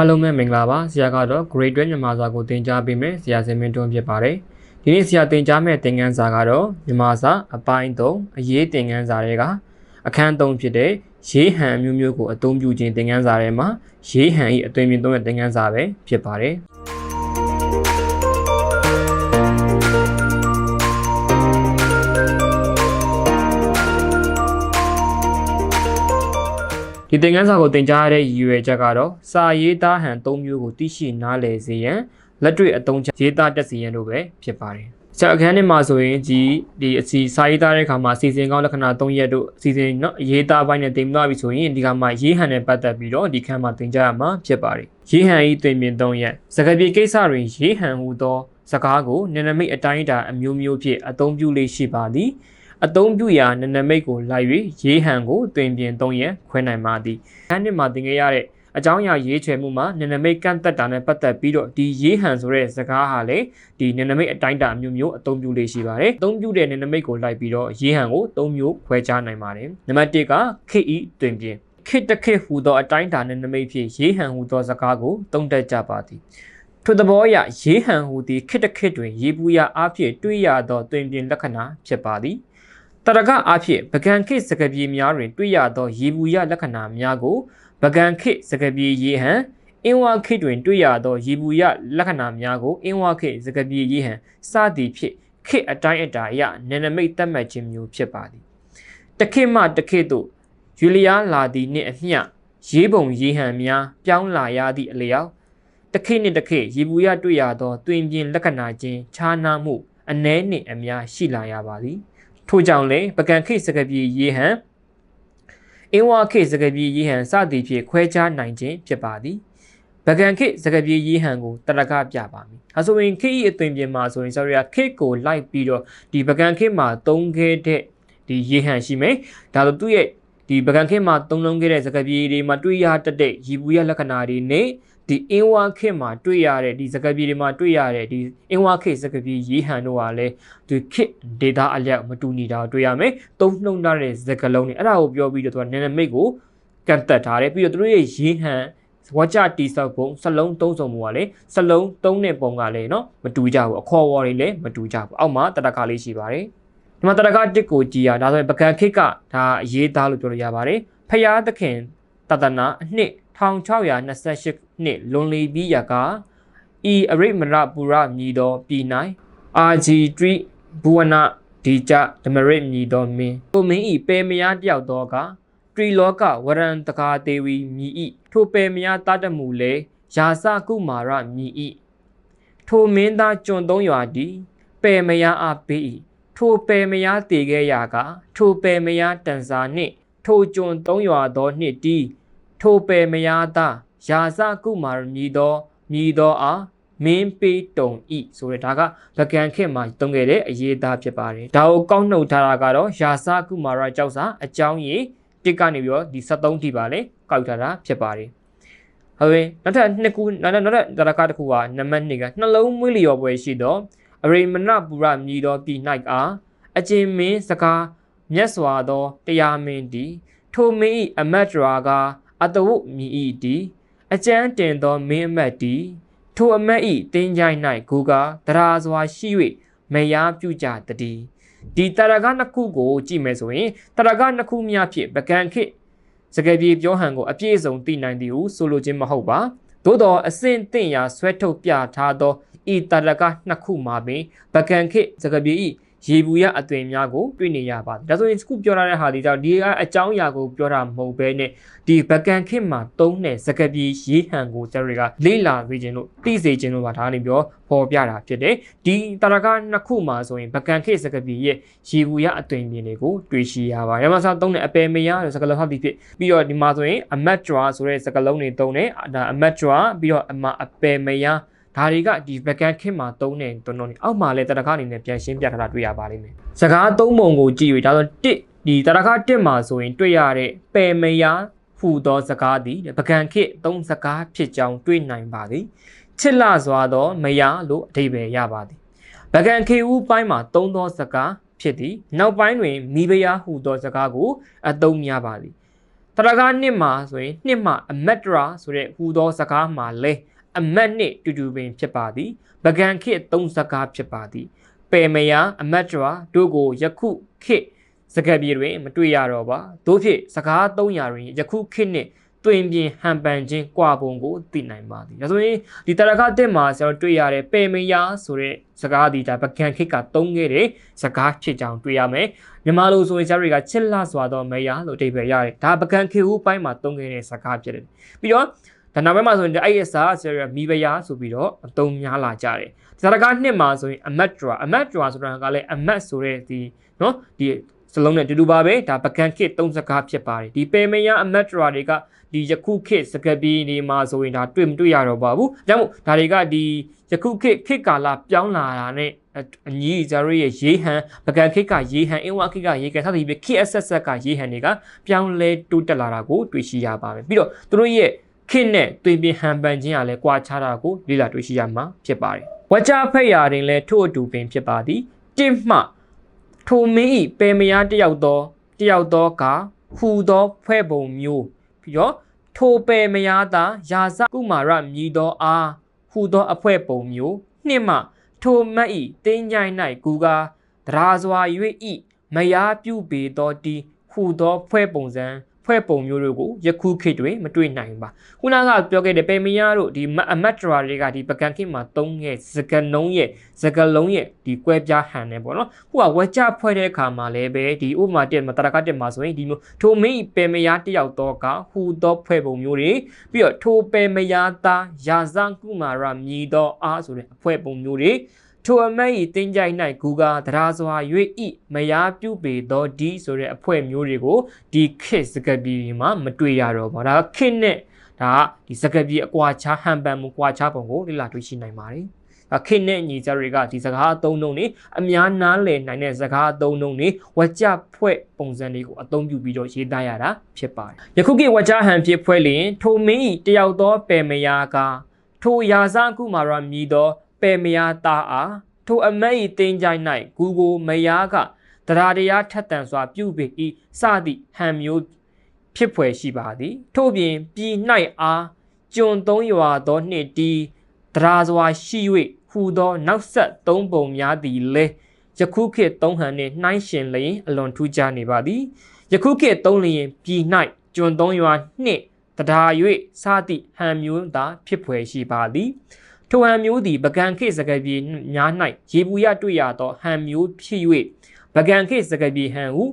အားလုံးပဲမင်္ဂလာပါဆရာကတော့ grade 12မြန်မာစာကိုသင်ကြားပေးမယ်ဆရာစင်မင်းတွန်းဖြစ်ပါတယ်ဒီနေ့ဆရာသင်ကြားမယ့်သင်ခန်းစာကတော့မြန်မာစာအပိုင်း3အရေးသင်ခန်းစာတွေကအခန်း3ဖြစ်တဲ့ရေးဟန်အမျိုးမျိုးကိုအသုံးပြုခြင်းသင်ခန်းစာထဲမှာရေးဟန်ဤအသွင်ပြင်သုံးတဲ့သင်ခန်းစာပဲဖြစ်ပါတယ် ဒီသင်ခန်းစာကိုသင်ကြားရတဲ့ရည်ရွယ်ချက်ကတော့စာရေးသားဟန်၃မျိုးကိုသိရှိနားလည်စေရန်လက်တွေ့အသုံးချရေးသားတတ်စေရန်တို့ပဲဖြစ်ပါတယ်။ဆရာအခန်းထဲမှာဆိုရင်ဒီဒီအစီစာရေးသားတဲ့အခါမှာစီစဉ်ကောင်းလက္ခဏာ၃ရက်တို့စီစဉ်เนาะရေးသားပိုင်းနဲ့တင်ပြသွားပြီဆိုရင်ဒီကမှာရေးဟန်နဲ့ပတ်သက်ပြီးတော့ဒီခန်းမှာသင်ကြားရမှာဖြစ်ပါတယ်။ရေးဟန်ဤသင်ပြင်၃ရက်စကားပြေကိစ္စတွင်ရေးဟန်ဟူသောစကားကိုနန္ဒမိတ်အတိုင်းအတာအမျိုးမျိုးဖြင့်အသုံးပြုလေးရှိပါသည်။ အသုံးပြုရာနန္ဒမိတ်ကိုလိုက်၍ရေးဟန်ကိုတွင်ပြင်သုံးရန်ခွဲနိုင်ပါသည်။ခန်းနှစ်မှာသင်ခဲ့ရတဲ့အကြောင်းအရာရေးချယ်မှုမှာနန္ဒမိတ်ကန့်သက်တာနဲ့ပတ်သက်ပြီးတော့ဒီရေးဟန်ဆိုတဲ့စကားဟာလေဒီနန္ဒမိတ်အတိုင်းအတာအမျိုးမျိုးအသုံးပြုလေးရှိပါတယ်။အသုံးပြုတဲ့နန္ဒမိတ်ကိုလိုက်ပြီးတော့ရေးဟန်ကို၃မျိုးခွဲခြားနိုင်ပါတယ်။နံပါတ်၁ကခိဤတွင်ပြင်ခိတခိဟူသောအတိုင်းအတာနန္ဒမိတ်ဖြင့်ရေးဟန်ဟူသောစကားကိုသုံးတတ်ကြပါသည်။ထို့သဘောအရရေးဟန်ဟူသည်ခိတခိတွင်ရေးပူရအဖြစ်တွေ့ရသောတွင်ပြင်လက္ခဏာဖြစ်ပါသည်။ တရကအဖြစ်ပကံခိစကပြေများတွင် တွေ့ရသောရေဘူးရလက္ခဏာများကိုပကံခိစကပြေရေဟံအင်းဝခိတွင်တွေ့ရသောရေဘူးရလက္ခဏာများကိုအင်းဝခိစကပြေရေဟံစသည်ဖြင့်ခိအတိုင်းအတာအရနန္ဒမိတ်တတ်မှတ်ခြင်းမျိုးဖြစ်ပါသည်တခိမှတခိသို့ယူလျာလာသည်နှင့်အမျှရေးပုံရေးဟန်များပြောင်းလာရသည့်အလျောက်တခိနှင့်တခိရေဘူးရတွေ့ရသောတွင်ပြင်လက္ခဏာချင်းခြားနားမှုအ ਨੇ နှင့်အများရှိလာရပါသည် ထို့ကြောင့်လည်းပကံခိစကပြေရေဟံအင်းဝခိစကပြေရေဟံစသည်ဖြင့်ခွဲခြားနိုင်ခြင်းဖြစ်ပါသည်ပကံခိစကပြေရေဟံကိုတရကပြပါမည်အဲဆိုရင်ခိအသွင်ပြင်မှာဆိုရင် sorry ခိကိုလိုက်ပြီးတော့ဒီပကံခိမှာသုံးခဲ့တဲ့ဒီရေဟံရှိမယ်ဒါဆိုသူ့ရဲ့ဒီပကံခေတ်မှာသုံးလုံးခဲ့တဲ့စကားပြေတွေမှာတွေ့ရတတ်တဲ့ရည်ပူရလက္ခဏာတွေနဲ့ ဒီအင်းဝါခေတ်မှာတွေ့ရတဲ့ဒီစကားပြေတွေမှာတွေ့ရတဲ့ဒီအင်းဝါခေတ်စကားပြေရေးဟန်တို့ကလည်းဒီခေတ် data အလျောက်မတူညီတာတွေ့ရမယ်သုံးနှုံထားတဲ့စကားလုံးတွေအဲ့ဒါကိုပြောပြီးတော့သူကနာမည်ကိုကန့်တက်ထားတယ်ပြီးတော့သူတို့ရဲ့ရေးဟန်ဝါကြတီဆောက်ပုံစလုံးသုံးစုံမှုကလည်းစလုံးသုံးတဲ့ပုံကလည်းเนาะမတူကြဘူးအခေါ်အဝေါ်တွေလည်းမတူကြဘူးအောက်မှာတတခါလေးရှိပါတယ်ဒီမှာတရကတစ်ကိုကြည်ရဒါဆိုရင်ပကံခိတ်ကဒါအရေးသားလို့ပြောလို့ရပါတယ်ဖျားသခင်တဒနာအနှစ် 1628နှစ်လွန်လီပြီးရကဤအရိမရပူရမြည်တော်ပြည်၌အာဂျီထရီဘူဝနာဒီကြဓမရစ်မြည်တော်မင်းကိုမင်းဤပေမယားတယောက်တော်ကထရီလောကဝရံတကာသေးဝီမြည်ဤထိုပေမယားတတ်တမှုလေယာစကုမာရမြည်ဤထိုမင်းသားကျွန်သုံးရွာဒီပေမယားအားပေးဤထိုပယ်မယားတည်ခဲ့ရာက ထိုပယ်မယားတန်စာနှင့်ထိုကျွန်သုံးရွာသောနှစ်တီး ထိုပယ်မယားသားယာစကုမာရမြည်သောမြည်သောအားမင်းပေးတုံဤဆိုရဒါကဗကန်ခေတ်မှာတုံးခဲ့တဲ့အရေးသားဖြစ်ပါတယ်ဒါကိုကောက်နှုတ်ထားတာကတော့ယာစကုမာရကြောက်စာအကြောင်းရေးတစ်ကနေပြီးတော့ဒီ73ထိပါလေကောက်ထားတာဖြစ်ပါတယ်ဟုတ်ပြီနောက်ထပ်နှစ်ခုနောက်ထပ်နောက်ထပ်ဒါကတစ်ခုကနံပါတ်2ကနှလုံးမွေးလျော်ပွဲရှိတော့အရိမဏပူရမြည်သောပြည်၌အားအကျဉ်မင်းစကားမြတ်စွာသောတရားမင်းသည်ထိုမင်း၏အမတ်တရာက အတဝုမြည်၏သည်အကျန်းတင်သောမင်းအမတ်သည်ထိုအမတ်၏တင်းကြိုင်၌ဂူကာတရာစွာရှိ၍မယားပြုကြတည်းဒီတရကနှစ်ခုကိုကြည့်မယ်ဆိုရင်တရကနှစ်ခုများဖြင့်ပကံခေစကပြေပြောဟန်ကိုအပြည့်စုံသိနိုင်သည်ဟုဆိုလိုခြင်းမဟုတ်ပါသို့တော်အစင့်တင့်ရာဆွဲထုတ်ပြထားသောဤတရကနှစ်ခုမှာပင်ပကံခေစကပြေဤ ရေဘူးရအသွင်များကိုတွေ့နေရပါတယ်ဒါဆိုရင်ခုပြောရတဲ့ဟာလေးကြောင့်ဒီအကြောင်းအရာကိုပြောတာမဟုတ်ဘဲနဲ့ဒီပကံခေမှာသုံးတဲ့စကပြေရေးဟန်ကိုကျတွေကလေ့လာစေခြင်းလို့သိစေခြင်းလို့ပါဒါနေပြောပေါ်ပြတာဖြစ်တယ်ဒီတရကနှစ်ခုမှာဆိုရင်ပကံခေစကပြေရဲ့ရေဘူးရအသွင်ပြင်တွေကိုတွေ့ရှိရပါတယ်ဒါမှစားသုံးတဲ့အပယ်မရဆိုစကလုံးဟောက်ဒီဖြစ်ပြီးတော့ဒီမှာဆိုရင်အမတ်ဂျွာဆိုတဲ့စကလုံးတွေသုံးတယ်ဒါအမတ်ဂျွာပြီးတော့အမအပယ်မရ ဒါတွေကဒီ backend ခင်းမှာသုံးတဲ့တွန်းတွန်းနေအောက်မှာလည်းတရခအနေနဲ့ပြန်ရှင်းပြထားတာတွေ့ရပါလိမ့်မယ်။စကားသုံးပုံကိုကြည့်ပြီးဒါဆိုတစ်ဒီတရခတစ်မှာဆိုရင်တွေ့ရတဲ့ပယ်မယာဟူသောစကားသည်ပကံခေသုံးစကားဖြစ်ကြောင်းတွေ့နိုင်ပါသည်။ချစ်လာစွာသောမယာလို့အဓိပ္ပာယ်ရပါသည်။ပကံခေဦးပိုင်းမှာသုံးသောစကားဖြစ်သည်။နောက်ပိုင်းတွင်မိဖုရားဟူသောစကားကိုအသုံးများပါသည်။တရကားနှစ်မှာဆိုရင်နှစ်မှာအမက်တရာဆိုတဲ့ဟူသောစကားမှာလဲ အမက်နှစ်တူတူပင်ဖြစ်ပါသည်ပကံခေတ်သုံးစကားဖြစ်ပါသည်ပယ်မယာအမက်တရာတို့ကိုယခုခေတ်စကားပြေတွင်မတွေ့ရတော့ပါတို့ဖြစ်စကား300တွင်ယခုခေတ်နှင့်တွင်ပြင်ဟန်ပန်ခြင်းကွာပုံကိုသိနိုင်ပါသည်ဒါဆိုရင်ဒီတရခတက်မှာကျွန်တော်တွေ့ရတဲ့ပေမယာဆိုတဲ့စကားဒီဒါပကံခေတ်ကသုံးခဲ့တဲ့စကားဖြစ်ကြောင်းတွေ့ရမယ်မြန်မာလိုဆိုရင်ကျတွေကချစ်လစွာသောမယာလို့အဓိပ္ပာယ်ရတယ်ဒါပကံခေတ်ဦးပိုင်းမှာသုံးခဲ့တဲ့စကားဖြစ်တယ်ပြီးတော့ ဒါနောက်ပိုင်းမှာဆိုရင်အဲ့ဒီအစားဆရာမိဖုရားဆိုပြီးတော့အသုံးများလာကြတယ်ဇာတကားနှစ်မှာဆိုရင်အမတ်ဒရာအမတ်ဒရာဆိုတာကလည်းအမတ်ဆိုတဲ့ဒီနော်ဒီစလုံးနဲ့တူတူပါပဲဒါပကံခေတ်သုံးစကားဖြစ်ပါတယ်ဒီပေမယာအမတ်ဒရာတွေကဒီယခုခေတ်စကပီဒီမှာဆိုရင်ဒါတွေ့မတွေ့ရတော့ပါဘူး။ဒါကြောင့်မို့ဒါတွေကဒီယခုခေတ်ခေတ်ကာလပြောင်းလာတာနဲ့အညီဇာရီရဲ့ရေးဟန်ပကံခေတ်ကရေးဟန်အင်းဝခေတ်ကရေးကန်စသဖြင့်ခေတ်အဆက်ဆက်ကရေးဟန်တွေကပြောင်းလဲတိုးတက်လာတာကိုတွေ့ရှိရပါမယ်။ပြီးတော့သူတို့ရဲ့ ခေတ်နဲ့တွင်ပြင်ဟန်ပန်ခြင်းကလည်းကွာခြားတာကိုလေ့လာတွေ့ရှိရမှာဖြစ်ပါတယ်။ဝကြဖက်ရာတွင်လည်းထို့အတူပင်ဖြစ်ပါသည်။တစ်မှထိုမင်းဤပေမယာတယောက်သောတယောက်သောကဟူသောဖွဲ့ပုံမျိုးပြီးတော့ထိုပယ်မယာသာယာစကုမာရမြည်သောအားဟူသောအဖွဲ့ပုံမျိုးနှစ်မှထိုမတ်ဤတင်းကြိုင်၌ကူကားတရာစွာ၍ဤမယာပြုပေသောတီဟူသောဖွဲ့ပုံစံ ဖွဲ့ပုံမျိုးတို့ကိုယခုခေတ်တွင်မတွေ့နိုင်ပါခုနကပြောခဲ့တဲ့ပေမယာတို့ဒီအမတ်တရာတွေကဒီပကံခေတ်မှာသုံးခဲ့စကလုံးရဲ့စကလုံးရဲ့ဒီကွဲပြားဟန်နေပေါ့နော်ခုကဝကြဖွဲ့တဲ့အခါမှာလည်းပဲဒီဥပမာတက်မှာတရကတက်မှာဆိုရင်ဒီမျိုးထိုမင်းပေမယာတယောက်တော့ကဟူသောဖွဲ့ပုံမျိုးတွေပြီးတော့ထိုပေမယာသားယာဇန်ကုမာရမြည်သောအားဆိုတဲ့အဖွဲ့ပုံမျိုးတွေ ထိုအမဲဤတင်းကြိုက်၌ဂူကာတရာစွာ၍ဤမယားပြုပေသောဒီဆိုတဲ့အဖွဲ့မျိုးတွေကိုဒီခေတ်စကပီမှာမတွေ့ရတော့ပါဒါခေတ်နဲ့ဒါဒီစကပီအကွာခြားဟန်ပန်မှုကွာခြားပုံကိုလေ့လာတွေ့ရှိနိုင်ပါတယ်ဒါခေတ်နဲ့ညီကြတွေကဒီစကားအသုံးနှုန်းတွေအများနားလည်နိုင်တဲ့စကားအသုံးနှုန်းတွေဝကြဖွဲ့ပုံစံတွေကိုအသုံးပြုပြီးတော့ရေးသားရတာဖြစ်ပါတယ်ယခုခေတ်ဝကြဟန်ဖြစ်ဖွဲ့လျင်ထိုမင်းဤတယောက်သောပယ်မယာကထိုရာဇကုမာရမြည်သော ပေမယာတာအားထိုအမတ်၏တင်းကြိုင်၌ဂူကိုမယားကတရားတရားထက်တန်စွာပြုပေ၏စသည့်ဟန်မျိုးဖြစ်ဖွယ်ရှိပါသည် ထို့ပြင်ပြည်၌အားကျွန်သုံးရွာသောနှင့်တီတရားစွာရှိ၍ဟူသောနောက်ဆက်သုံးပုံများသည်လဲယခုခေတ်သုံးဟန်နှင့်နှိုင်းရှင်လျင်အလွန်ထူးခြားနေပါသည်ယခုခေတ်သုံးလျင်ပြည်၌ကျွန်သုံးရွာနှင့်တရား၍စသည့်ဟန်မျိုးသာဖြစ်ဖွယ်ရှိပါသည် ထိုဟန်မျိုးသည်ပကံခေစကပြေများ၌ရေပူရတွေ့ရသောဟန်မျိုးဖြစ်၍ပကံခေစကပြေဟန်ဟု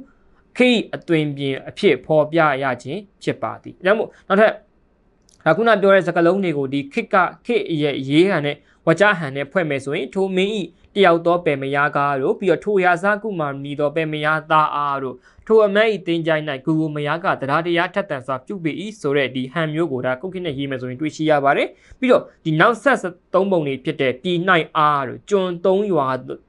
ခေအသွင်ပြင်အဖြစ်ဖော်ပြရခြင်းဖြစ်ပါသည်။ဒါမို့နောက်ထပ်အခုနပြောတဲ့စကလုံးတွေကိုဒီခေကခေရဲ့ရေးဟန်နဲ့ဝကြဟန်နဲ့ဖွဲ့မယ်ဆိုရင်ထိုမင်းဤ တယောက်သောပယ်မယာကားတို့ပြီးတော့ထိုရာဇကုမာမီသောပယ်မယာသားအားတို့ထိုအမဲဤတင်းကြိုင်း၌ဂူဂူမယာကတရားတရားထက်တန်စွာပြုပေ၏ဆိုတဲ့ဒီဟန်မျိုးကိုဒါကုတ်ခိနဲ့ရေးမယ်ဆိုရင်တွေ့ရှိရပါတယ်ပြီးတော့ဒီနောက်ဆက်သုံးပုံတွေဖြစ်တဲ့ပြည်၌အားတို့ကျွန်သုံးရွာ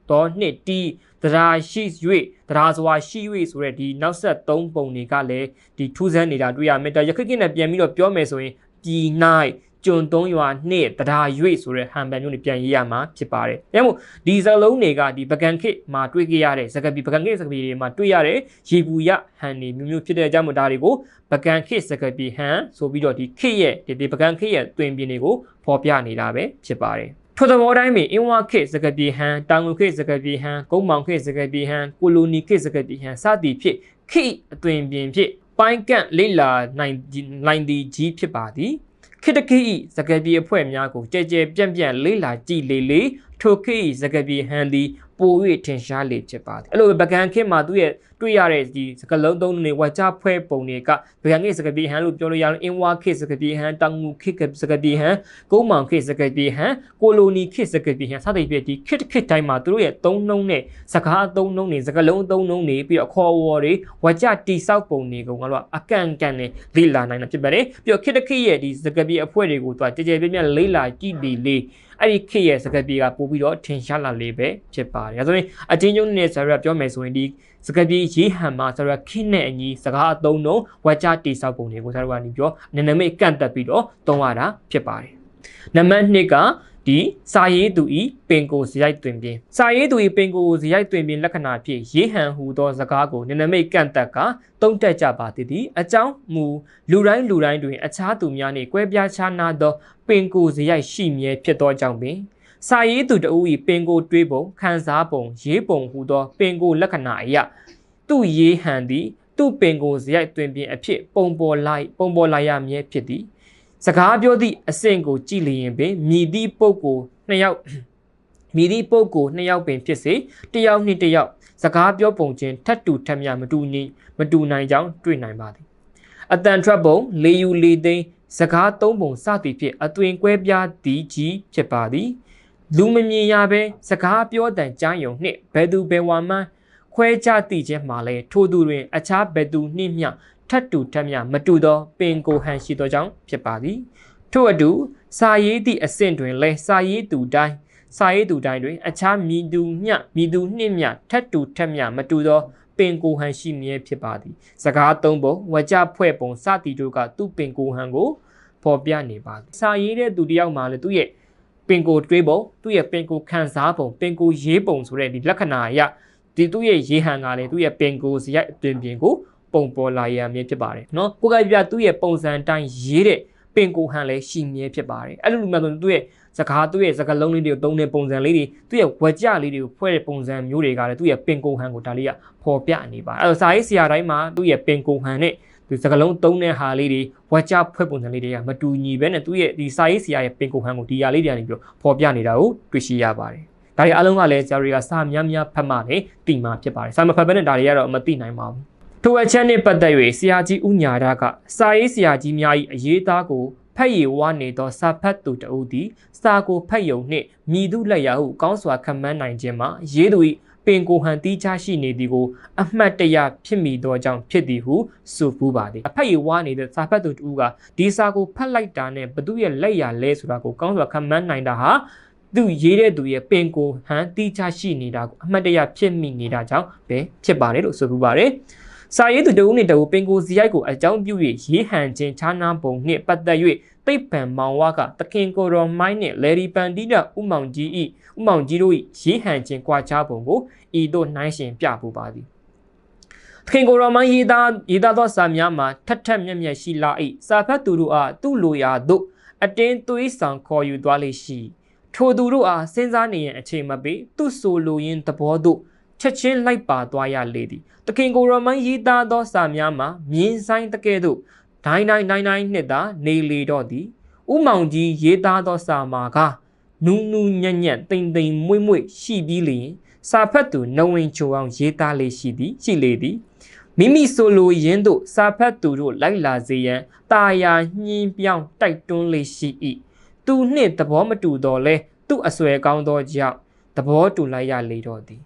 သောနှစ်တီးတရားရှိ၍တရားစွာရှိ၍ဆိုတဲ့ဒီနောက်ဆက်သုံးပုံတွေကလည်းဒီထူးဆန်းနေတာတွေ့ရမယ်ဒါရခိကိနဲ့ပြန်ပြီးတော့ပြောမယ်ဆိုရင်ပြည်၌ ကျွန်သုံးရွာနှစ်တရား၍ဆိုတဲ့ဟန်ပန်မျိုးတွေပြန်ရေးရမှာဖြစ်ပါတယ်။အဲမို့ဒီစလုံးတွေကဒီပကံခေတ်မှာတွေ့ကြရတဲ့စကပီပကံခေတ်စကပီတွေမှာတွေ့ရတဲ့ရေပူရဟန်တွေမျိုးမျိုးဖြစ်တဲ့အကြောင်းမို့ဒါတွေကိုပကံခေတ်စကပီဟန်ဆိုပြီးတော့ဒီခေတ်ရဲ့ဒီပကံခေတ်ရဲ့တွင်ပြင်တွေကိုဖော်ပြနေတာပဲဖြစ်ပါတယ်။ထိုသဘောတိုင်းပင်အင်းဝခေတ်စကပြေဟန်တောင်ငူခေတ်စကပြေဟန်ကုန်းမောင်ခေတ်စကပြေဟန်ကိုလိုနီခေတ်စကပြေဟန်စသည်ဖြင့်ခေတ်အသွင်ပြင်ဖြင့်ပိုင်းကန့်လိလာနိုင်နိုင်သည်ကြီးဖြစ်ပါသည် ခိတခိဤစကပြေအဖွဲ့များကိုကြဲကြဲပြန့်ပြန့်လေးလာကြည့်လေလေထိုခိဤစကပြေဟန်သည် ပို၍ထင်ရှားလေဖြစ်ပါသည်အဲ့လိုပကံခေတ်မှာသူ့ရဲ့တွေ့ရတဲ့ဒီစကလုံးသုံးနေဝါကြဖွဲပုံတွေကပကံခေတ်စကပြေဟန်လို့ပြောလို့ရလို့အင်းဝါခေတ်စကပြေဟန်တောင်ငူခေတ်စကပြေဟန်ကုန်းမောင်ခေတ်စကပြေဟန်ကိုလိုနီခေတ်စကပြေဟန်စသဖြင့်ဒီခေတ်ခေတ်တိုင်းမှာသူတို့ရဲ့သုံးနှုံးနဲ့စကားအသုံးနှုံးတွေစကလုံးအသုံးနှုံးတွေပြီးတော့ခေါ်ဝေါ်တွေဝါကြတိဆောက်ပုံတွေကိုကတော့အကန့်အကန့်နဲ့လေ့လာနိုင်တာဖြစ်ပါတယ်ပြီးတော့ခေတ်ခေတ်ရဲ့ဒီစကပြေအဖွဲ့တွေကိုသူကကြဲကြဲပြန့်ပြန့်လေ့လာကြည့်လေလေအဲ့ဒီခေတ်ရဲ့စကားပြေကပို့ပြီးတော့ထင်ရှားလာလေပဲဖြစ်ပါတယ်။ဒါဆိုရင်အချင်းချင်းနဲ့ဆရာပြောမယ်ဆိုရင်ဒီစကားပြေရေးဟန်မှာဆရာခေတ်နဲ့အညီစကားအသုံးတော့ဝါကြတိဆောက်ပုံတွေကိုဆရာကနေပြောနည်းနည်းမိတ်ကန့်တက်ပြီးတော့သုံးရတာဖြစ်ပါတယ်။နံပါတ်2ကဒီစာရေးသူဤပင်ကိုဇရိုက်တွင်ပြင်းစာရေးသူဤပင်ကိုဇရိုက်တွင်ပြင်းလက္ခဏာဖြင့်ရေးဟန်ဟူသောစကားကိုနနမိတ်ကန့်တက်ကတုံးတက်ကြပါသည်သည်အကြောင်းမူလူတိုင်းလူတိုင်းတွင် အခြားသူများနှင့်ကွဲပြားခြားနားသောပင်ကိုဇရိုက်ရှိမြဲဖြစ်သောကြောင့်ပင် စာရေးသူတဦးဤပင်ကိုတွေးပုံခံစားပုံရေးပုံဟူသောပင်ကိုလက္ခဏာအရာသူ့ရေးဟန်သည်သူ့ပင်ကိုဇရိုက်တွင်ပြင်းအဖြစ်ပုံပေါ်လိုက်ပုံပေါ်လာရမည်ဖြစ်သည်စကားပြောသည့်အဆင့်ကိုကြည်လျင်ပင်မြည်သည့်ပုဂ္ဂိုလ်နှစ်ယောက်မြည်သည့်ပုဂ္ဂိုလ်နှစ်ယောက်ပင်ဖြစ်စေတစ်ယောက်နှင့်တစ်ယောက်စကားပြောပုံချင်းထပ်တူထပ်မြမတူညီမတူနိုင်ကြောင်းတွေ့နိုင်ပါသည်အတန်ထွက်ပုံလေယူလေသိမ်းစကားသုံးပုံစသည်ဖြင့်အသွင်ကွဲပြားသည်ကြီးဖြစ်ပါသည် လူမမြင်ရဘဲစကားပြောတန်ကြားယုံနှင့်ဘယ်သူဘယ်ဝါမှခွဲခြားသိခြင်းမှာလဲထိုသူတွင် အခြားဘယ်သူနှင့်မျှထတ်တူထက်မြမတူသောပင်ကိုဟန်ရှိသောကြောင့်ဖြစ်ပါသည်ထို့အတူစာရေးသည့်အဆင့်တွင်လည်းစာရေးသူတိုင်းစာရေးသူတိုင်းတွင် အခြားမိသူမျှမိသူနှင့်မျှထတ်တူထက်မြမတူသောပင်ကိုဟန်ရှိမြဲဖြစ်ပါသည်စကားသုံးပုံဝကြဖွဲ့ပုံစသည်တို့ကသူ့ပင်ကိုဟန်ကိုဖော်ပြနေပါသည်စာရေးတဲ့သူတယောက်မှလည်းသူ့ရဲ့ ပင်ကိုတွေးပုံသူ့ရဲ့ပင်ကိုခံစားပုံပင်ကိုရေးပုံဆိုတဲ့ဒီလက္ခဏာအရဒီသူ့ရဲ့ရေးဟန်ကလည်းသူ့ရဲ့ပင်ကိုစရိုက်အတွင်ပြင်ကိုပုံပေါ်လာရမြဲဖြစ်ပါတယ်နော်ကိုကပြသူ့ရဲ့ပုံစံတိုင်းရေးတဲ့ပင်ကိုဟန်လည်းရှိမြဲဖြစ်ပါတယ်အဲ့လိုလိုမျိုးဆိုသူ့ရဲ့စကားသူ့ရဲ့စကားလုံးလေးတွေကိုသုံးတဲ့ပုံစံလေးတွေသူ့ရဲ့ဝကြလေးတွေကိုဖွဲ့တဲ့ပုံစံမျိုးတွေကလည်းသူ့ရဲ့ပင်ကိုဟန်ကိုဒါလေးကပေါ်ပြနေပါအဲ့တော့စာရေးဆရာတိုင်းမှာသူ့ရဲ့ပင်ကိုဟန်နဲ့ ဒီစကလုံးသုံးတဲ့ဟာလေးတွေဝကြဖွဲ့ပုံစံလေးတွေကမတူညီပဲနဲ့သူ့ရဲ့ဒီစာရေးဆရာရဲ့ပင်ကိုဟန်ကိုဒီဟာလေးတွေကနေပြီးပေါ်ပြနေတာကိုတွေ့ရှိရပါတယ်ဒါတွေအားလုံးကလည်းဆရာတွေကစာများများဖတ်မှလည်းသိမှာဖြစ်ပါတယ်စာမဖတ်ဘဲနဲ့ဒါတွေကတော့မသိနိုင်ပါဘူးထိုအချက်နှင့်ပတ်သက်၍ဆရာကြီးဦးညာရကစာရေးဆရာကြီးများ၏အရေးသားကိုဖတ်ရဝနေသောစာဖတ်သူတဦးသည်စာကိုဖတ်ယုံနှင့်မြည်သူလက်ရဟုကောင်းစွာခံမှန်းနိုင်ခြင်းမှာရေးသူ၏ ပင်ကိုဟန်တီးခြားရှိနေသည်ကိုအမှတ်တရဖြစ်မိသောကြောင့်ဖြစ်သည်ဟုဆိုပူပါသည်အဖတ်ရဝနေတဲ့စာဖတ်သူတဦးကဒီစာကိုဖတ်လိုက်တာနဲ့ဘသူရဲ့လက်ရလဲဆိုတာကိုကောင်းစွာခံမှန်းနိုင်တာဟာသူရေးတဲ့သူရဲ့ပင်ကိုဟန်တီးခြားရှိနေတာကိုအမှတ်တရဖြစ်မိနေတာကြောင့်ပဲဖြစ်ပါတယ်လို့ဆိုပူပါတယ် စာရေးသူတဦးနှင့်တဦးပင်ကိုစီရိုက်ကိုအကြောင်းပြု၍ရေးဟန်ခြင်းခြားနားပုံနှင့်ပတ်သက်၍သိပ္ပံမောင်ဝါကတခင်ကိုရောမိုင်းနှင့်လေရီပန်တီးတဲ့ဥမောင်ကြီးဤဥမောင်ကြီးတို့၏ရေးဟန်ခြင်းကြွားချပုံကိုဤသို့နှိုင်းရှင်ပြပူပါသည်သခင်ကိုရောမန်ရေးသားရေးသားသောစာများမှာထက်ထက်မြက်မြက်ရှိလာ၏စာဖတ်သူတို့အားသူ့လိုရာသို့အတင်းသွေးဆောင်ခေါ်ယူသွားလေရှိထိုသူတို့အားစဉ်းစားနေရင်အချိန်မပေးသူ့ဆိုလိုရင်းသဘောသို့ ချက်ချင်းလိုက်ပါသွားရလေသည်တခင်ကိုရမန်ရေးသားသောစာများမှာမြင်းဆိုင်တကဲ့သို့ဒိုင်းတိုင်းဒိုင်းတိုင်းနှစ်သာနေလေတော့သည်ဥမောင်ကြီးရေးသားသောစာမှာကနူးနူးညံ့ညံ့တိမ်တိမ်မွေ့မွေ့ရှိပြီးလျင်စာဖတ်သူနှဝင်ချိုအောင်ရေးသားလေရှိသည်ရှိလေသည်မိမိဆိုလိုရင်းတို့စာဖတ်သူတို့လိုက်လာစေရန်တာယာညှင်းပြောင်းတိုက်တွန်းလေရှိ၏သူနှင့်သဘောမတူတော့လဲသူ့အဆွဲကောင်းသောကြောင့်သဘောတူလိုက်ရလေတော့သည်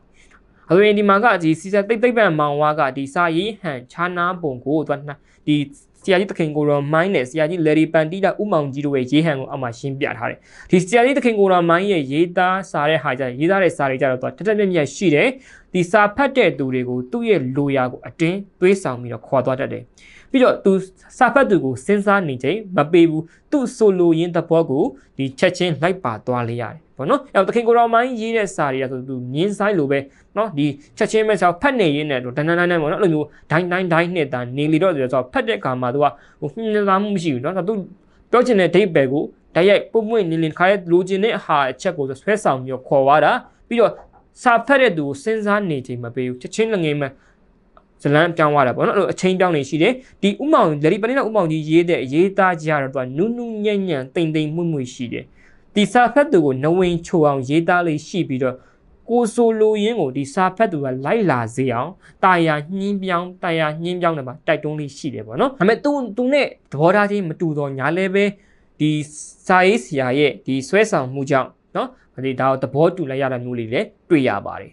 အသွင်ဒီမှာကဒီစီစတိတ်သိပ်ပံမောင်ဝါကဒီစာရေးဟန်ခြားနာပုံကိုသူကဒီဆရာကြီးသခင်ကိုရောမိုင်းနဲ့ဆရာကြီးလေရီပန်တီတာဥမောင်ကြီးတို့ရဲ့ရေးဟန်ကိုအောက်မှာရှင်းပြထားတယ်ဒီဆရာကြီးသခင်ကိုရောမိုင်းရဲ့ရေးသားစာတဲ့ဟာကြရေးသားတဲ့စာတွေကြတော့သူတက်တက်မြက်မြက်ရှိတယ်ဒီစာဖတ်တဲ့သူတွေကိုသူ့ရဲ့လိုရာကိုအတင်းသွေးဆောင်ပြီးတော့ခေါ်သွားတတ်တယ် ပြီးတော့သူစာဖတ်သူကိုစဉ်းစားနေချိန်မပေးဘူးသူ့ဆိုလိုရင်းသဘောကိုဒီချက်ချင်းလိုက်ပါသွားလေရတယ်ပေါ့နော်အဲတခင်ကိုတော်မိုင်းရေးတဲ့စာတွေကဆိုသူမြင်းဆိုင်လိုပဲနော်ဒီချက်ချင်းပဲဆိုဖတ်နေရင်းနဲ့တော့ဒန်းဒန်းဒန်းပေါ့နော်အဲ့လိုမျိုးဒိုင်းဒိုင်းဒိုင်းနဲ့တာနေလီတော့ဆိုတော့ဖတ်တဲ့အခါမှာသူကဟိုညှင်းသားမှုမရှိဘူးနော်သူပြောချင်တဲ့ဒိတ်ပဲကိုဓာတ်ရိုက်ပုံပွင့်နေလင်ခါရဲ့လိုချင်တဲ့အဟာအချက်ကိုဆွဲဆောင်ပြီးခေါ်သွားတာပြီးတော့စာဖတ်တဲ့သူကိုစဉ်းစားနေချိန်မပေးဘူးချက်ချင်းလည်းငိမ့်မဲ့ ဇလန်းပြောင်းသွားတာပေါ့နော်အဲ့လိုအချိန်ပြောင်းနေရှိတယ်ဒီဥမောင်လရီပနေနဲ့ဥမောင်ကြီးရေးတဲ့ရေးသားကြတော့သူကနူးနူးညံ့ညံ့တိမ်တိမ်မှုမှုရှိတယ်ဒီစာဖတ်သူကိုနဝင်ချိုအောင်ရေးသားလေးရှိပြီးတော့ကိုဆိုလိုရင်းကိုဒီစာဖတ်သူကလိုက်လာစေအောင်တာယာညင်းပြောင်းတာယာညင်းပြောင်းတယ်မှာတိုက်တွန်းလေးရှိတယ်ပေါ့နော်ဒါပေမဲ့သူသူနဲ့သဘောထားချင်းမတူတော့ညာလဲပဲဒီစာရေးဆရာရဲ့ဒီဆွဲဆောင်မှုကြောင့်နော်ဒီဒါတော့သဘောတူလိုက်ရတဲ့မျိုးလေးလည်းတွေ့ရပါတယ်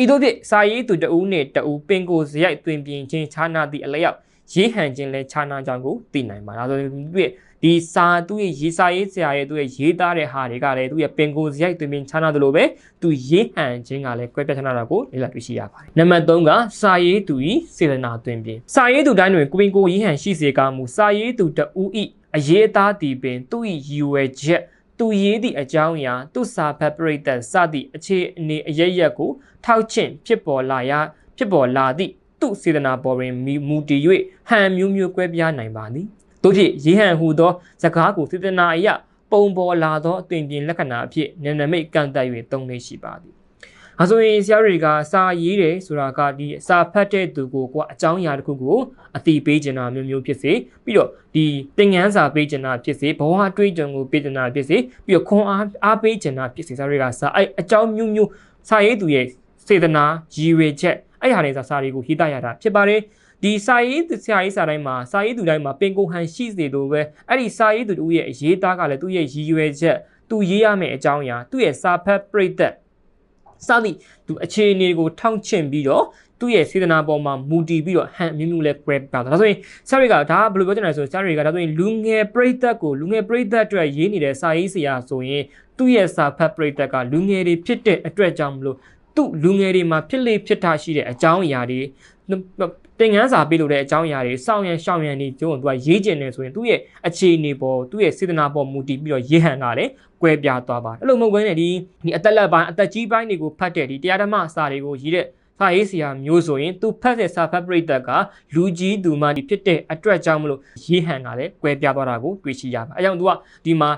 ဤသို့ဖြင့်စာရေးသူတဦးနှင့်တဦးပင်ကိုဇရိုက်သွင်ပြင်ခြင်းခြားနာသည့်အလျောက်ရေးဟန်ခြင်းလဲခြားနာကြောင်းကိုသိနိုင်ပါဒါဆိုပြီးဒီစာသူ့ရဲ့ရေးစာရေးဆရာရဲ့သူ့ရဲ့ရေးသားတဲ့ဟာတွေကလည်းသူ့ရဲ့ပင်ကိုဇရိုက်သွင်ပြင်ခြားနာသလိုပဲသူရေးဟန်ခြင်းကလည်းကွဲပြားခြားနာတာကိုလေ့လာတွေ့ရှိရပါတယ်နံပါတ်3ကစာရေးသူ၏စေတနာသွင်ပြင်စာရေးသူတိုင်းတွင်ကိုပင်ကိုရေးဟန်ရှိစေကာမူစာရေးသူတဦး၏အရေးသားတည်ပင်သူ့၏ရည်ရွယ်ချက် သူရေးသည့်အကြောင်းအရာသူစာဖတ်ပရိသတ်စသည့်အခြေအနေအရရက်ကိုထောက်ချင့်ဖြစ်ပေါ်လာရဖြစ်ပေါ်လာသည့်သူစေတနာပေါ်တွင်မူတည်၍ဟန်မျိုးမျိုးကွဲပြားနိုင်ပါသည်တို့ဖြင့်ရေးဟန်ဟူသောစကားကိုစေတနာအရပုံပေါ်လာသောအသွင်ပြင်လက္ခဏာအဖြစ်နန္ဒမိတ်ကန့်တက်၍သုံးနေရှိပါသည် အဲဆိုရင်ဆရာတွေကစာရေးတယ်ဆိုတာကဒီစာဖတ်တဲ့သူကိုကအကြောင်းအရာတစ်ခုကိုအတိပေးချင်တာမျိုးမျိုးဖြစ်စေပြီးတော့ဒီသင်ငန်းစာပေးချင်တာဖြစ်စေဘဝအတွေ့အကြုံကိုပေးချင်တာဖြစ်စေပြီးတော့ခွန်အားအားပေးချင်တာဖြစ်စေဆရာတွေကစာအဲ့အကြောင်းမျိုးမျိုးစာရေးသူရဲ့စေတနာရည်ရွယ်ချက်အဲ့ဟာတွေစာတွေကိုရေးသားရတာဖြစ်ပါတယ်ဒီစာရေးဆရာရေးစာတိုင်းမှာစာရေးသူတိုင်းမှာပင်ကိုဟန်ရှိစေလိုပဲအဲ့ဒီစာရေးသူတို့ရဲ့အရေးသားကလည်းသူ့ရဲ့ရည်ရွယ်ချက်သူရေးရမယ့်အကြောင်းအရာသူ့ရဲ့စာဖတ်ပြိသက် စသည်သူအခြေအနေကိုထောင့်ချင့်ပြီးတော့သူ့ရဲ့စေတနာပေါ်မှာမူတည်ပြီးတော့ဟန်မြမျိုးလဲ grab ပါဒါဆိုရင်ဆရာတွေကဒါဘယ်လိုပြောချင်လဲဆိုဆရာတွေကဒါဆိုရင်လူငယ်ပြိသက်ကိုလူငယ်ပြိသက်အတွက်ရေးနေတဲ့စာရေးဆရာဆိုရင်သူ့ရဲ့စာဖတ်ပြိသက်ကလူငယ်တွေဖြစ်တဲ့အတွက်ကြောင့်မလို့သူ့လူငယ်တွေမှာဖြစ်လေဖြစ်တာရှိတဲ့အကြောင်းအရာတွေသ င်ငန်းစာပေးလို့တဲ့အကြောင်းအရာတွေစောင့်ရန်ရှောင်ရန်နေကျုံသူကရေးကျင်နေဆိုရင်သူ့ရဲ့အခြေအနေပေါ်သူ့ရဲ့စေတနာပေါ်မူတည်ပြီးတော့ရေးဟန်တာလေကွဲပြားသွားပါအဲ့လိုမဟုတ်ဘဲနဲ့ဒီဒီအသက်လက်ပိုင်းအသက်ကြီးပိုင်းတွေကိုဖတ်တဲ့ဒီတရားဓမ္မစာတွေကိုရေးတဲ့စာရေးဆရာမျိုးဆိုရင်သူဖတ်တဲ့စာဖတ်ပရိသတ်ကလူကြီးသူမဒီဖြစ်တဲ့အတွက်ကြောင့်မလို့ရေးဟန်တာလေကွဲပြားသွားတာကိုတွေ့ရှိရပါအဲကြောင့်သူကဒီမှာ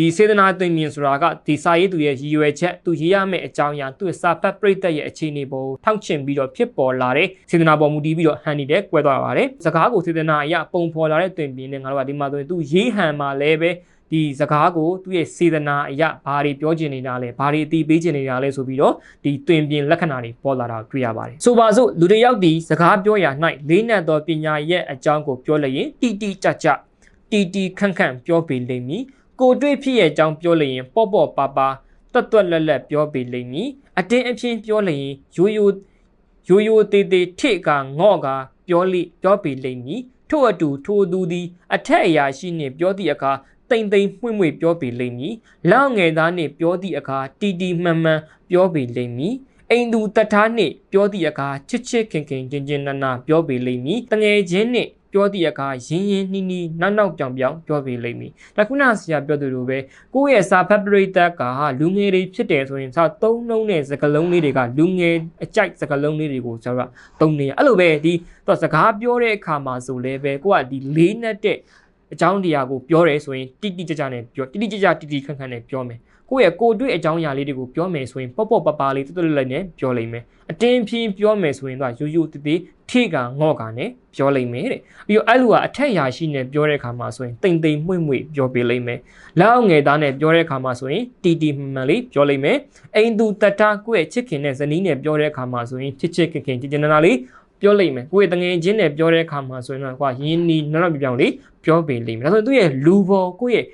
ဒီစေတနာသိမြင်ဆိုတာကဒီစာရေးသူရဲ့ရည်ရွယ်ချက်သူရေးရမယ့်အကြောင်းအရာသူ့စာဖတ်ပရိသတ်ရဲ့အခြေအနေပေါ်ထောက်ချင်ပြီးတော့ဖြစ်ပေါ်လာတဲ့စေတနာပေါ်မူတည်ပြီးတော့ဟန်နေတဲ့ကွဲသွားပါတယ်စကားကိုစေတနာအရာပုံဖော်လာတဲ့တွင်ပြင်းနဲ့ငါတို့ကဒီမှာဆိုရင်သူရေးဟန်မှာလည်းပဲဒီစကားကိုသူ့ရဲ့စေတနာအရာဘာတွေပြောချင်နေတာလဲဘာတွေအသိပေးချင်နေတာလဲဆိုပြီးတော့ဒီတွင်ပြင်လက္ခဏာတွေပေါ်လာတာတွေ့ရပါတယ်ဆိုပါစို့လူတွေရောက်ဒီစကားပြောရာ၌လေးနက်သောပညာရဲ့အကြောင်းကိုပြောလျင်တီတီကြကြတီတီခန့်ခန့်ပြောပေလိမ့်မည် ကိုတွေ့ဖြစ်ရဲ့အကြောင်းပြောလျင်ပေါ့ပေါ့ပါပါတွတ်တွတ်လက်လက်ပြောပေလိမ့်မည်အတင်းအဖျင်းပြောလျင်ရိုးရိုးရိုးရိုးသေးသေးထိကငော့ကပြောလိပြောပေလိမ့်မည်ထို့အတူထိုသူသည်အထက်အရာရှိနှင့်ပြောသည့်အခါတိမ်တိမ်မှွင့်မှွင့်ပြောပေလိမ့်မည်လောက်ငယ်သားနှင့်ပြောသည့်အခါတီတီမှန်မှန်ပြောပေလိမ့်မည်အိမ်သူတထားနှင့်ပြောသည့်အခါချစ်ချစ်ခင်ခင်ကျင်ကျင်နာနာပြောပေလိမ့်မည်တငယ်ချင်းနှင့် ပြောသည့်အခါရင်းရင်းနှီးနှီးနောက်နောက်ပြောင်ပြောင်ပြောပေလိမ့်မည်။ဒါခုနဆရာပြောသူလိုပဲကိုယ့်ရဲ့စာဖတ်ပရိသတ်ကလူငယ်တွေဖြစ်တယ်ဆိုရင်စာသုံးလုံးနဲ့စကားလုံးလေးတွေကလူငယ်အကြိုက်စကားလုံးလေးတွေကိုကျွန်တော်ကသုံးနေရအဲ့လိုပဲဒီတော့စကားပြောတဲ့အခါမှာဆိုလည်းပဲကိုကဒီလေးနဲ့တဲ့အကြောင်းတရားကိုပြောတယ်ဆိုရင်တိတိကျကျနဲ့ပြောတိတိကျကျတိတိခန့်ခန့်နဲ့ပြောမယ် ကိုယ့်ရဲ့ကိုတွေ့အကြောင်းအရာလေးတွေကိုပြောမယ်ဆိုရင်ပေါ့ပေါ့ပပလေးတွတ်တွတ်လိုက်နဲ့ပြောလိမ့်မယ်အတင်းဖြင်းပြောမယ်ဆိုရင်တော့ရိုးရိုးတည်တည်ထိကငော့ကနဲ့ပြောလိမ့်မယ်တဲ့ပြီးတော့အဲ့လိုကအထက်ရာရှိနဲ့ပြောတဲ့အခါမှာဆိုရင်တိမ်တိမ်မှွေ့မှွေ့ပြောပြလိမ့်မယ်လောက်ငယ်သားနဲ့ပြောတဲ့အခါမှာဆိုရင်တီတီမှန်မှန်လေးပြောလိမ့်မယ်အိမ်သူတတကိုယ့်ရဲ့ချစ်ခင်တဲ့ဇနီးနဲ့ပြောတဲ့အခါမှာဆိုရင်ချစ်ချစ်ခင်ခင်ကြည်ကြည်နာနာလေးပြောလိမ့်မယ်ကိုယ့်ရဲ့တငယ်ချင်းနဲ့ပြောတဲ့အခါမှာဆိုရင်တော့ကွာရင်းနီနောက်နောက်ပြောင်လေးပြောပေလိမ့်မယ်ဒါဆိုရင်သူ့ရဲ့လူပေါ်ကိုယ့်ရဲ့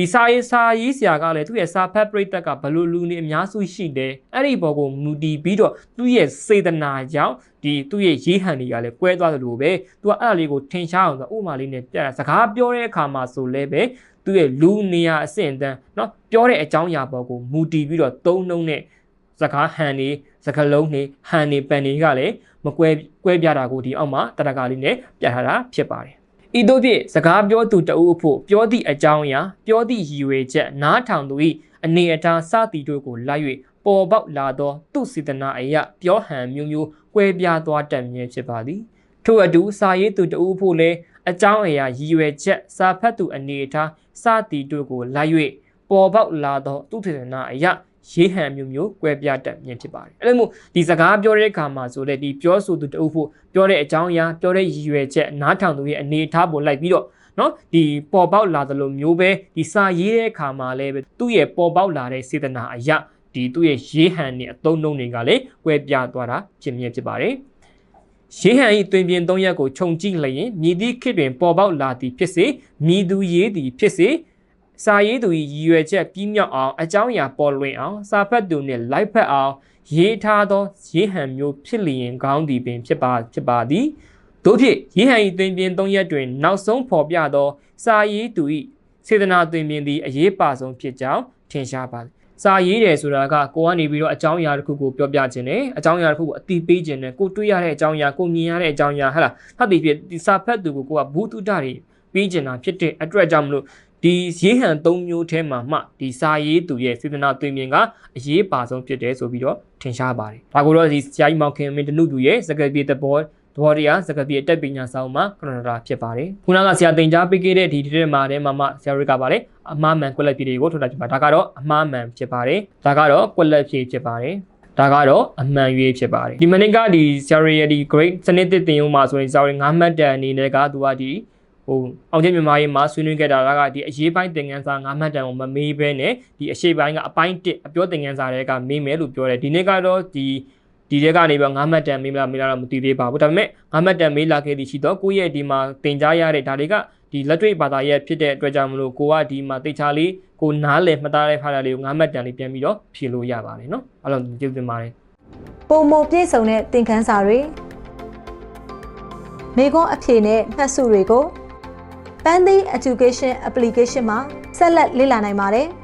ဒီစာရေးစာရေးဆရာကလည်းသူ့ရဲ့စာဖတ်ပရိသတ်ကဘလို့လူနေအများစုရှိတယ်အဲ့ဒီဘောကိုမူတည်ပြီးတော့သူ့ရဲ့စေတနာကြောင့်ဒီသူ့ရဲ့ရေးဟန်တွေကလည်းကွဲသွားသလိုပဲသူကအဲ့ဒါလေးကိုထင်ရှားအောင်ဆိုဥမာလေးနဲ့ပြတာစကားပြောတဲ့အခါမှာဆိုလဲပဲသူ့ရဲ့လူနေရာအဆင့်အတန်းเนาะပြောတဲ့အကြောင်းအရာပေါ်ကိုမူတည်ပြီးတော့သုံးနှုံးတဲ့စကားဟန်တွေစကားလုံးတွေဟန်တွေပန်တွေကလည်းမကွဲကွဲပြားတာကိုဒီအောက်မှာတရကာလေးနဲ့ပြထားတာဖြစ်ပါတယ် ဤသို့ဖြင့်စကားပြောသူတဦးအဖို့ပြောသည့်အကြောင်းအရာပြောသည့်ရည်ရွယ်ချက်နားထောင်သူ၏အနေအထားစသည်တို့ကိုလိုက်၍ပေါ်ပေါက်လာသောသူစေတနာအရာပြောဟန်မျိုးမျိုးကွဲပြားသွားတတ်မြဲဖြစ်ပါသည်ထို့အတူစာရေးသူတဦးဖို့လည်းအကြောင်းအရာရည်ရွယ်ချက်စာဖတ်သူအနေအထားစသည်တို့ကိုလိုက်၍ပေါ်ပေါက်လာသောသူစေတနာအရာ ရေးဟန်မျိုးမျိုးကွဲပြားတတ်မြင်ဖြစ်ပါတယ်အဲ့လိုမျိုးဒီစကားပြောတဲ့အခါမှာဆိုလေဒီပြောဆိုသူတအုပ်ဖို့ပြောတဲ့အကြောင်းအရာပြောတဲ့ရည်ရွယ်ချက်နားထောင်သူရဲ့အနေအထားပေါ်လိုက်ပြီးတော့နော်ဒီပေါ်ပေါက်လာသလိုမျိုးပဲဒီစာရေးတဲ့အခါမှာလည်းသူ့ရဲ့ပေါ်ပေါက်လာတဲ့စေတနာအရာဒီသူ့ရဲ့ရေးဟန်နဲ့အသုံးနှုန်းတွေကလည်းကွဲပြားသွားတာဖြစ်မြင်ဖြစ်ပါတယ်ရေးဟန်၏တွင်ပြင်၃ရက်ကိုခြုံကြည့်လျင်မြည်သည့်ခေတ်တွင်ပေါ်ပေါက်လာသည်ဖြစ်စေမြည်သူရေးသည်ဖြစ်စေ စာရေးသူ၏ရည်ရွယ်ချက်ပြီးမြောက်အောင်အကြောင်းအရာပေါ်လွင်အောင်စာဖတ်သူနှင့် လိုက်ဖက်အောင်ရေးထားသောရေးဟန်မျိုးဖြစ်လျင်ကောင်းသည်ပင်ဖြစ်ပါဖြစ်ပါသည်တို့ဖြင့်ရေးဟန်၏သင်ပြင်၃ရက်တွင် နောက်ဆုံးဖော်ပြသော စာရေးသူ၏စေတနာသင်ပြင်သည်အရေးပါဆုံးဖြစ်ကြောင်းထင်ရှားပါသည်စာရေးတယ်ဆိုတာကကိုကနေပြီးတော့အကြောင်းအရာတစ်ခုကိုပြောပြခြင်းနဲ့အကြောင်းအရာတစ်ခုကိုအတိပေးခြင်းနဲ့ကိုတွေးရတဲ့အကြောင်းအရာကိုမြင်ရတဲ့အကြောင်းအရာဟဟလားဖတ်ပြီးဖြစ်ဒီစာဖတ်သူကိုကိုကဘူးတုဒ္ဒတွေပြီးကျင်တာဖြစ်တဲ့အတွက်ကြောင့်မလို့ ဒဒီရေးဟန်၃မျိုးထဲမှာမှဒီစာရေးသူရဲ့စေတနာသွင်မြင်ကအရေးပါဆုံးဖြစ်တယ်ဆိုပြီးတော့ထင်ရှားပါတယ်ဒါကိုတော့ဒီဆရာကြီးမောင်ခင်မင်းတနုသူရဲ့စကားပြေသဘောသဘောတရားစကားပြေအတက်ပညာဆောင်မှာကရဏတာဖြစ်ပါတယ်ခုနကဆရာတင်ကြားပေးခဲ့တဲ့ဒီဒီထဲမှာထဲမှာမှဆရာရိကပါလေအမှားမှန်ကွက်လက်ပြေတွေကိုထုတ်တာဖြစ်ပါဒါကတော့အမှားမှန်ဖြစ်ပါတယ်ဒါကတော့ကွက်လက်ပြေဖြစ်ပါတယ်ဒါကတော့အမှန်ရွေးဖြစ်ပါတယ်ဒီမနစ်ကဒီ Siri ရဲ့ဒီ grade စနစ်တစ်တင်ရုံမှာဆိုရင် Siri 9မှတ်တန်အနေနဲ့ကသူကဒီ ဟိုအောင်ချင်းမြန်မာရေးမှာဆွေးနွေးခဲ့တာကဒီအရေးပိုင်းသင်ခန်းစာ9မှတ်တန်ကိုမမေးဘဲနဲ့ဒီအရှိပိုင်းကအပိုင်း1အပြောသင်ခန်းစာတွေကမေးမယ်လို့ပြောတယ်ဒီနေ့ကတော့ဒီဒီတဲ့ကနေပြီး9မှတ်တန်မေးမလားမေးလားတော့မသိသေးပါဘူးဒါပေမဲ့9မှတ်တန်မေးလာခဲ့သည်ရှိတော့ကိုယ့်ရဲ့ဒီမှာသင်ကြားရတဲ့ဒါတွေကဒီလက်တွေ့ဘာသာရဲ့ဖြစ်တဲ့အတွက်ကြောင့်မလို့ကိုကဒီမှာတေချာလေးကိုနားလည်မှတ်သားတဲ့ဖားတာလေးကို9မှတ်တန်လေးပြန်ပြီးတော့ဖြေလို့ရပါတယ်နော်အဲ့လိုကျေးဇူးတင်ပါတယ်ပုံမပြည့်စုံတဲ့သင်ခန်းစာတွေမိခွန်းအဖြေနဲ့မှတ်စုတွေကို Pandy Education Application မှာဆက်လက်လေ့လာနိုင်ပါတယ်။